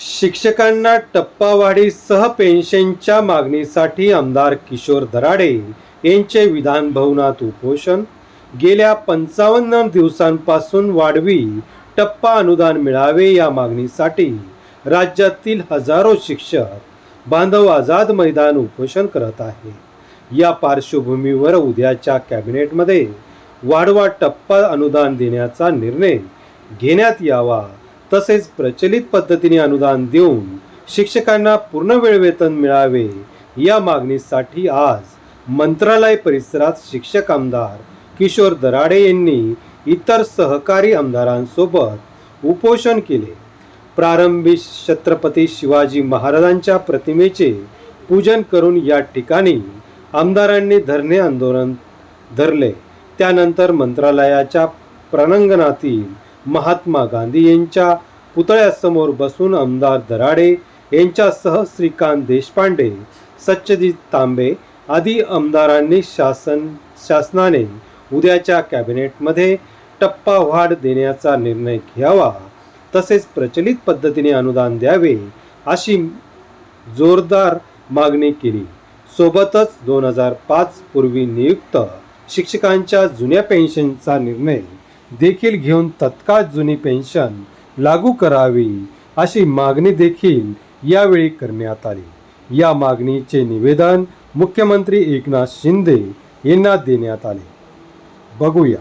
शिक्षकांना टप्पावाढीसह पेन्शनच्या मागणीसाठी आमदार किशोर दराडे यांचे विधान भवनात उपोषण. गेल्या पंचावन्न दिवसांपासून वाढवी टप्पा अनुदान मिळावे या मागणीसाठी राज्यातील हजारो शिक्षक बांधव आझाद मैदान उपोषण करत आहे या पार्श्वभूमीवर उद्याच्या कॅबिनेटमध्ये वाढवा टप्पा अनुदान देण्याचा निर्णय घेण्यात यावा. तसेच प्रचलित पद्धतीने अनुदान देऊन शिक्षकांना पूर्ण वेळ वेतन मिळावे. या मागणीसाठी आज मंत्रालय परिसरात शिक्षक आमदार किशोर दराडे यांनी इतर सहकारी आमदारांसोबत उपोषण केले. प्रारंभी छत्रपती शिवाजी महाराजांच्या प्रतिमेचे पूजन करून या ठिकाणी आमदारांनी धरणे आंदोलन धरले. त्यानंतर मंत्रालयाच्या प्रांगणातील महात्मा गांधी यांच्या पुतळ्यासमोर बसून आमदार दराडे यांच्यासह श्रीकांत देशपांडे सत्यजित तांबे आदी आमदारांनी शासन शासनाने उद्याच्या कॅबिनेटमध्ये टप्पा वाढ देण्याचा निर्णय घ्यावा तसेच प्रचलित पद्धतीने अनुदान द्यावे अशी जोरदार मागणी केली. सोबतच दोन हजार पाच पूर्वी नियुक्त शिक्षकांच्या जुन्या पेन्शनचा निर्णय देखील घेऊन तत्काळ जुनी पेन्शन लागू करावी अशी मागणी देखील यावेळी करण्यात आली. या मागणीचे निवेदन मुख्यमंत्री एकनाथ शिंदे यांना देण्यात आले. बघूया.